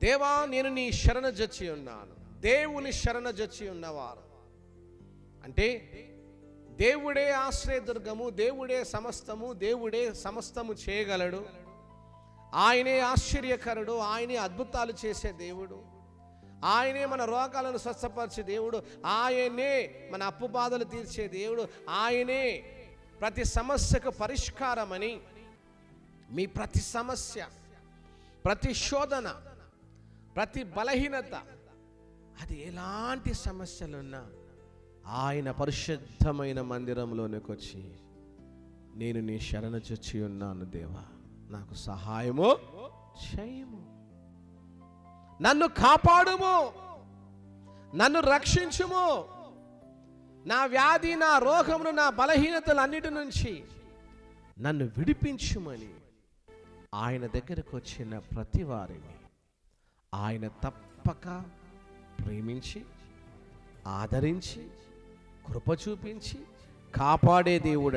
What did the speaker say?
దేవా నేను నీ శరణ జచ్చి ఉన్నాను. దేవుని శరణ జచ్చి ఉన్నవారు. అంటే దేవుడే ఆశ్రయదుర్గము దేవుడే సమస్తము దేవుడే సమస్తము చేయగలడు. ఆయనే ఆశ్చర్యకరుడు ఆయనే అద్భుతాలు చేసే దేవుడు. ఆయనే మన రోగాలను స్వస్థపరిచే దేవుడు. ఆయనే మన అప్పు బాధలు తీర్చే దేవుడు. ఆయనే ప్రతి సమస్యకు పరిష్కారమని మీ ప్రతి సమస్య ప్రతి శోధన ప్రతి బలహీనత. అది ఎలాంటి సమస్యలున్నా ఆయన పరిశుద్ధమైన మందిరంలోనికి వచ్చి నేను నీ శరణ చొచ్చి ఉన్నాను దేవా. నాకు సహాయము చేయము. నన్ను కాపాడుము. నన్ను రక్షించుము. నా వ్యాధి నా రోగమును నా బలహీనతలు అన్నిటి నుంచి నన్ను విడిపించుమని ఆయన దగ్గరకు వచ్చిన ప్రతి వారిని ఆయన తప్పక ప్రేమించి ఆదరించి కృప చూపించి కాపాడే దేవుడు